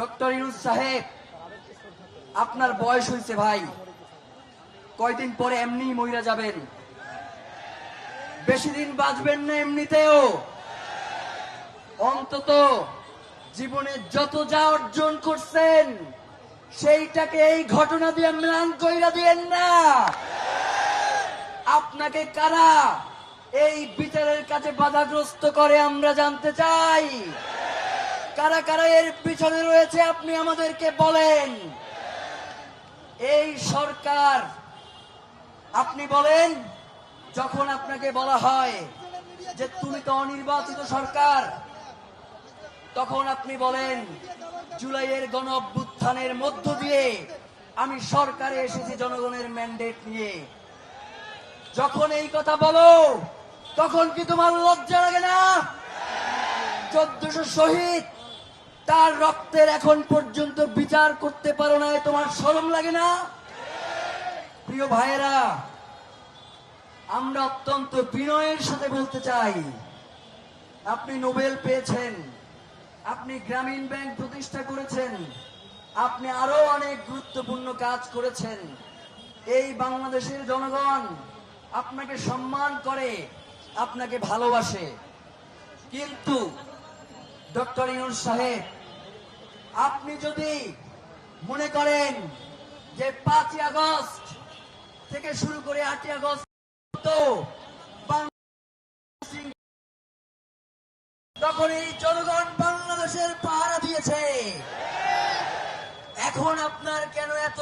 Doctor Yunus সাহেব, আপনার বয়স হয়েছে ভাই। কয়দিন পরে এমনি মইরা যাবেন? বেশি দিন বাঁচবেন না এমনিতেও। অন্তত জীবনে যত যা অর্জন করছেন, সেইটাকে এই ঘটনা দিয়ে ম্লান কইরা দিয়েন না। আপনাকে কারা এই বিচারের কাছে বাধাগ্রস্ত করে আমরা জানতে চাই? কারা কারা এর পিছনে রয়েছে আপনি আমাদেরকে বলেন। এই সরকার, আপনি বলেন, যখন আপনাকে বলা হয় যে তুমি তো অনির্বাচিত সরকার, তখন আপনি বলেন, জুলাইয়ের গণ অভ্যুত্থানের মধ্য দিয়ে আমি সরকারে এসেছি জনগণের ম্যান্ডেট নিয়ে। যখন এই কথা বলো, তখন কি তোমার লজ্জা লাগে না? চোদ্দশো শহীদ তার রক্তের এখন পর্যন্ত বিচার করতে পারো না তোমার শরম লাগে না? প্রিয় ভাইয়েরা, আমরা অত্যন্ত বিনয়ের সাথে বলতে চাই, আপনি নোবেল পেয়েছেন, আপনি গ্রামীণ ব্যাংক প্রতিষ্ঠা করেছেন, আপনি আরও অনেক গুরুত্বপূর্ণ কাজ করেছেন। এই বাংলাদেশের জনগণ আপনাকে সম্মান করে, আপনাকে ভালোবাসে। কিন্তু ডক্টর ইউনুস সাহেব আপনি যদি মনে করেন যে পাঁচই আগস্ট থেকে শুরু করে আটই আগস্ট তখন এই জনগণ বাংলাদেশের পাহারা দিয়েছে। এখন আপনার কেন এত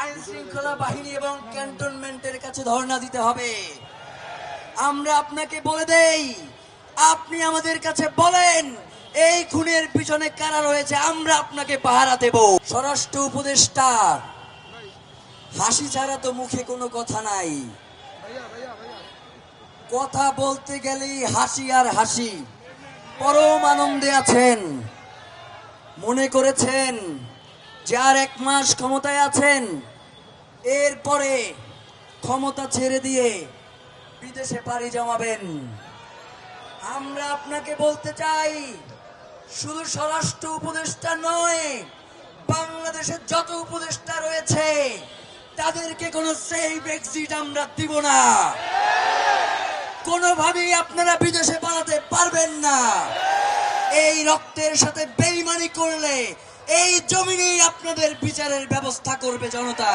আইন শৃঙ্খলা বাহিনী এবং ক্যান্টনমেন্টের কাছে ধর্ণা দিতে হবে? আমরা আপনাকে বলে দেই, আপনি আমাদের কাছে বলেন এই খুনের পিছনে কারা রয়েছে, আমরা আপনাকে পাহারা দেব। স্বরাষ্ট্র উপদেষ্টা হাসি ছাড়া তো মুখে কোনো কথা নাই। কথা বলতে গেলেই হাসি আর হাসি। পরম আনন্দে আছেন। মনে করেছেন যে আর এক মাস ক্ষমতায় আছেন, এরপরে ক্ষমতা ছেড়ে দিয়ে বিদেশে পাড়ি জমাবেন। আমরা আপনাকে বলতে চাই শুধু স্বরাষ্ট্র উপদেষ্টা নয়, বাংলাদেশের যত উপদেষ্টা রয়েছে, তাদেরকে কোনো সেফ এক্সিট আমরা দিব না। কোনোভাবেই আপনারা বিদেশে পালাতে পারবেন না। এই রক্তের সাথে বেইমানি করলে এই জমিনেই আপনাদের বিচারের ব্যবস্থা করবে জনতা।